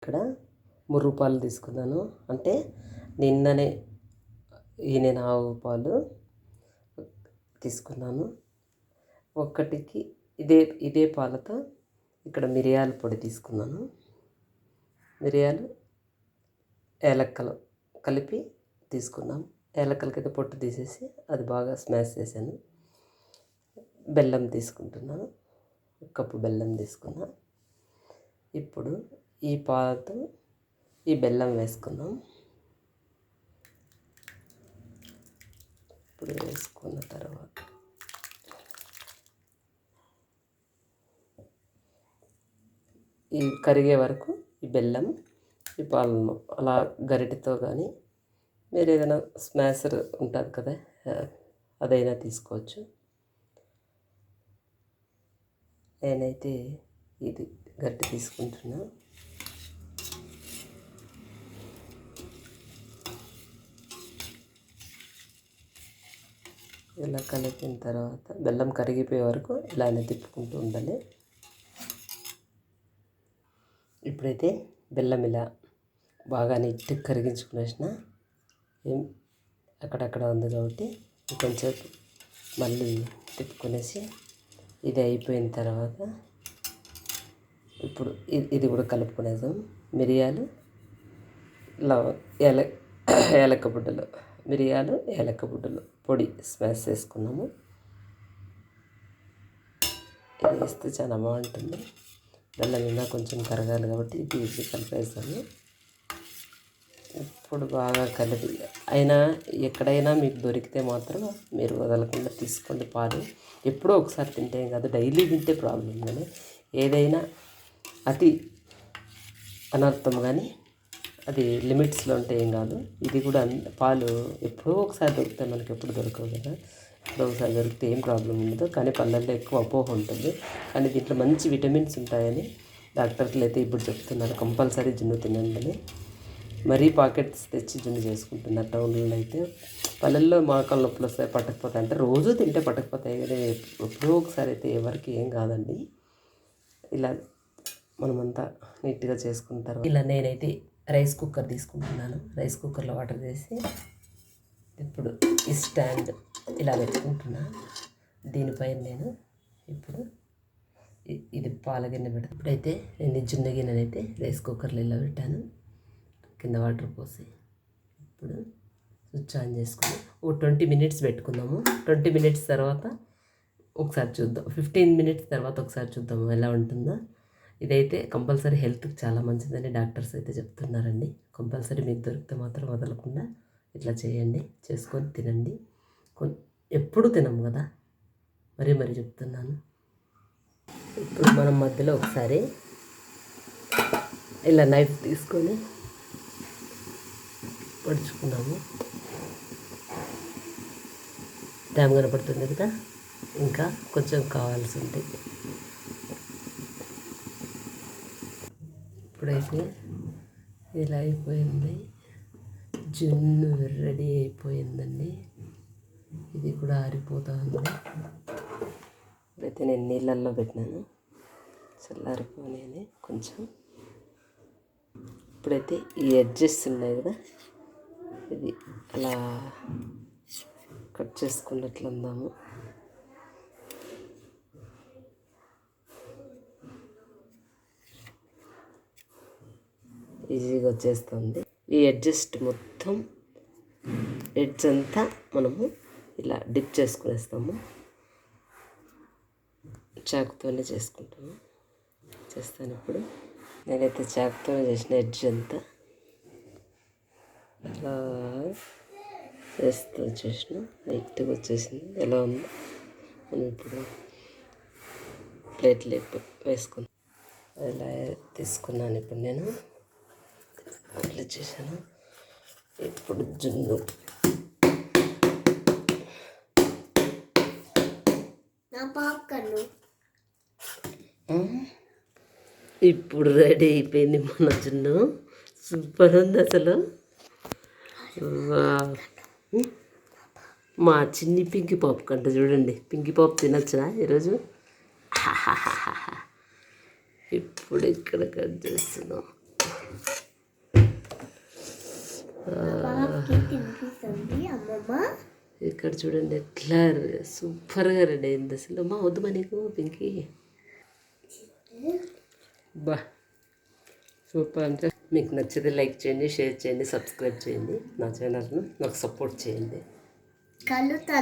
ఇక్కడ మూడు పాలు తీసుకున్నాను. అంటే నిన్ననే ఈయన ఆవు పాలు తీసుకున్నాను. ఒక్కటికి ఇదే ఇదే పాలతో ఇక్కడ మిరియాల పొడి తీసుకున్నాను. మిరియాలు ఏలక్కలు కలిపి తీసుకున్నాం. ఏలక్కలకైతే పొట్టు తీసేసి అది బాగా స్మాష్ చేశాను. బెల్లం తీసుకుంటున్నాను. కప్పు బెల్లం తీసుకున్నా. ఇప్పుడు ఈ పాలతో ఈ బెల్లం వేసుకుందాం. ఇప్పుడు వేసుకున్న తర్వాత ఈ కరిగే వరకు ఈ బెల్లం ఈ పాలను అలా గరిటెతో కానీ మీరు ఏదైనా స్మాషర్ ఉంటుంది కదా అదైనా తీసుకోవచ్చు. నేనైతే ఇది గట్టి తీసుకుంటున్నాను ఇలా కలిపిన తర్వాత బెల్లం కరిగిపోయే వరకు ఇలానే తిప్పుకుంటూ ఉండాలి. ఇప్పుడైతే బెల్లం ఇలా బాగా నీట్గా కరిగించుకునేసిన ఏం అక్కడక్కడ ఉంది కాబట్టి కొంచెం మళ్ళీ తిప్పుకునేసి ఇది అయిపోయిన తర్వాత ఇప్పుడు ఇది కూడా కలుపుకునేద్దాం. మిరియాలు లవ ఏల ఏలక్క బుడ్డలు. మిరియాలు ఏలక్క బుడ్డలు. పొడి స్మాష్ చేసుకున్నాము ఇది వేస్తే చాలా బాగుంటుంది. బెల్లం ఇంకా కొంచెం కరగాలి కాబట్టి ఇది ఇది కలిపేస్తాము ఇప్పుడు బాగా కలిపి అయినా ఎక్కడైనా మీకు దొరికితే మాత్రం మీరు వదలకుండా తీసుకోండి పాలు. ఎప్పుడో ఒకసారి తింటే కాదు డైలీ తింటే ప్రాబ్లం కానీ ఏదైనా అతి అనర్థం కానీ అది లిమిట్స్లో ఉంటే ఏం కాదు. ఇది కూడా పాలు ఎప్పుడో ఒకసారి దొరుకుతాయి మనకి ఎప్పుడు దొరకవు కదా. ఎప్పుడో ఒకసారి దొరికితే ఏం ప్రాబ్లం ఉండదు. కానీ పళ్ళల్లో ఎక్కువ అపోహ ఉంటుంది. కానీ దీంట్లో మంచి విటమిన్స్ ఉంటాయని డాక్టర్లు అయితే ఇప్పుడు చెప్తున్నారు. కంపల్సరీ జున్ను తినండి. మరీ పాకెట్స్ తెచ్చి జున్ను చేసుకుంటున్నారు టౌన్లో అయితే. పల్లెల్లో మోకాలు నొప్పులు వస్తాయి పట్టకపోతాయి అంటే రోజు తింటే పట్టకపోతాయి. కానీ ఎప్పుడో ఒకసారి అయితే ఎవరికి ఏం కాదండి. ఇలా మనమంతా నీట్గా చేసుకుంటారు. ఇలా నేనైతే రైస్ కుక్కర్ తీసుకుంటున్నాను. రైస్ కుక్కర్లో వాటర్ వేసి ఇప్పుడు ఈ స్టాండ్ ఇలా పెట్టుకుంటున్నా. దీనిపైన నేను ఇప్పుడు ఇది పాల గిన్నె పెడతాను ఇప్పుడైతే నేను జున్న గిన్నెనైతే రైస్ కుక్కర్లో ఇలా పెట్టాను. కింద వాటర్ పోసి ఇప్పుడు స్విచ్ ఆన్ చేసుకుని ఓ ట్వంటీ మినిట్స్ పెట్టుకుందాము. ట్వంటీ మినిట్స్ తర్వాత ఒకసారి చూద్దాం. ఫిఫ్టీన్ మినిట్స్ తర్వాత ఒకసారి చూద్దాము ఎలా ఉంటుందో. ఇదైతే కంపల్సరీ హెల్త్కి చాలా మంచిదని డాక్టర్స్ అయితే చెప్తున్నారండి. కంపల్సరీ మీకు దొరికితే మాత్రం వదలకుండా ఇట్లా చేయండి. చేసుకొని తినండి. ఎప్పుడు తినము కదా? మరీ మరీ చెప్తున్నాను. ఇప్పుడు మనం మధ్యలో ఒకసారి ఇలా నైఫ్ తీసుకొని పడుచుకున్నాము. టైం కనపడుతుంది కదా? ఇంకా కొంచెం కావాల్సి ఉంటుంది ఇప్పుడైతే ఇలా అయిపోయింది. జున్ను రెడీ అయిపోయిందండి. ఇది కూడా ఆరిపోతూ ఉంది ఇప్పుడైతే నేను నీళ్ళల్లో పెట్టినాను. చల్లారిపోయినాయి కొంచెం. ఇప్పుడైతే ఈ ఎడ్జెస్ ఉన్నాయి కదా ఇది అలా కట్ చేసుకున్నట్లు అందాము ఈజీగా వచ్చేస్తుంది. ఈ అడ్జస్ట్ మొత్తం ఎడ్జ్ అంతా మనము ఇలా డిప్ చేసుకునేస్తాము. చాకుతోనే చేసుకుంటాము. చేస్తాను ఇప్పుడు. నేనైతే చాకుతోనే చేసిన ఎడ్జ్ అంతా. అలా చేస్తూ వచ్చేసిన. లైట్గా వచ్చేసింది. ఎలా ఉందో మనం ఇప్పుడు ప్లేట్లు వేసుకున్నాం ఇలా తీసుకున్నాను ఇప్పుడు నేను. అట్లా చేశాను. ఇప్పుడు జున్ను. ఇప్పుడు రెడీ అయిపోయింది మన జున్ను. సూపర్ ఉంది అసలు. మా చిన్ని పింకి పాప్ కంట చూడండి. పింకి పాప్ తినొచ్చునా ఈరోజు? ఇప్పుడు ఇక్కడ కట్ చేస్తున్నాం. అమ్మా ఇక్కడ చూడండి ఎట్లా సూపర్గా రెడీ అయింది అసలు. అమ్మా వద్దుమా నీకు పింకి? బా సూపర్ అంటే మీకు నచ్చితే లైక్ చేయండి షేర్ చేయండి సబ్స్క్రైబ్ చేయండి నా ఛానల్ను. నాకు సపోర్ట్ చేయండి. కలుతా